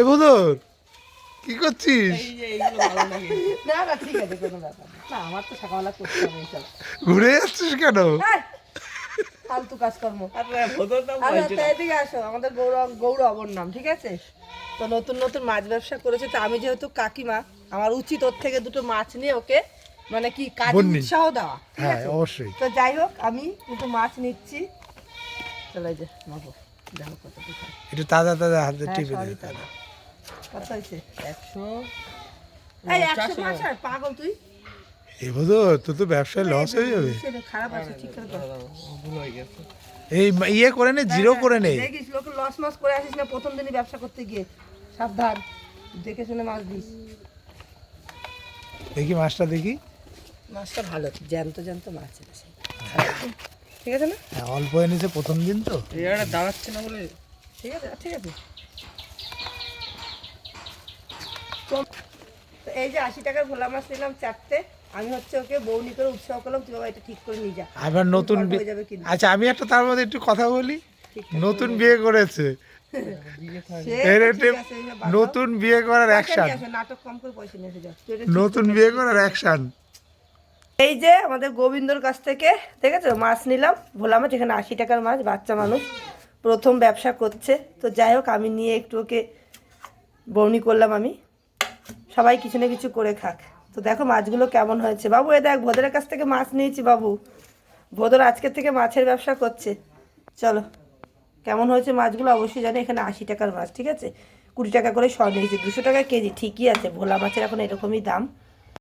এ বদর কি করছিস? এই যে এইগুলো ভালো লাগে। না না ঠিক আছে কোনো ব্যাপার না। না আমার তো সকালবেলা করতে হবে এইসব ঘুরে যাচ্ছিস কেন? ফালতু কাজকর্ম। আমাদের গৌরব গৌরবর নাম ঠিক আছে? তো নতুন নতুন মাছ ব্যবসা করেছে তো আমি যেহেতু কাকিমা আমার উচিত ওর থেকে দুটো মাছ নিয়ে ওকে মানে কি কাজে। উৎসাহ দেওয়া হ্যাঁ অবশ্যই। তো যাই হোক আমি দুটো মাছ নিচ্ছি। চলে যে মাগো দেখো কত একটু তাজা তাজা হাতে হ্যাঁ, টিপে তাজা। কত হয়েছে? একশো পাগল তুই? এ বদর তোর তো ব্যবসায় লস হয়ে যাবে। খারাপ আছে ঠিক করে ভুল হয়ে গেছে এই ইয়ে করে নে জিরো করে নে। দেখিস লোক লস মাস করে আসিস না প্রথম দিনই ব্যবসা করতে গিয়ে। সাবধান দেখে শুনে মাছ দিস। দেখি মাছটা দেখি। মাছটা ভালো জ্যান্ত জ্যান্ত মাছ আছে। ঠিক আছে না? হ্যাঁ, অল্প এনেছে প্রথম দিন তো। এই জায়গাটা দাঁড়াচ্ছে না বলে। ঠিক আছে ঠিক আছে। তো এই যে আশি টাকার ভোলা মাছ নিলাম চারটে আমি হচ্ছে ওকে বৌনি করে উৎসাহ করলাম তুই বাবা এটা ঠিক করে নিয়ে যা। আবার নতুন হয়ে। আচ্ছা আমি একটা তার মধ্যে একটু কথা বলি। নতুন বিয়ে করেছে। নতুন বিয়ে করার অ্যাকশন নাটক কম করে পয়সা নিয়ে নতুন বিয়ে করার অ্যাকশন এই যে আমাদের গোবিন্দর কাছ থেকে দেখেছ মাছ নিলাম। ভোলা মাছ এখানে আশি টাকার মাছ, বাচ্চা মানুষ, প্রথম ব্যবসা করছে। তো যাই হোক, আমি নিয়ে একটু ওকে বৌনি করলাম আমি। সবাই কিছু না কিছু করে খাক। তো দেখো মাছগুলো কেমন হয়েছে। বাবু, এ দেখ ভোদরের কাছ থেকে মাছ নিয়েছি বাবু। ভোদর আজকের থেকে মাছের ব্যবসা করছে। চলো, কেমন হয়েছে মাছগুলো অবশ্যই জানি। এখানে আশি টাকার মাছ, ঠিক আছে? কুড়ি টাকা করে শ নিয়েছি দুশো টাকা কেজি, ঠিকই আছে। ভোলা মাছের এখন এরকমই দাম।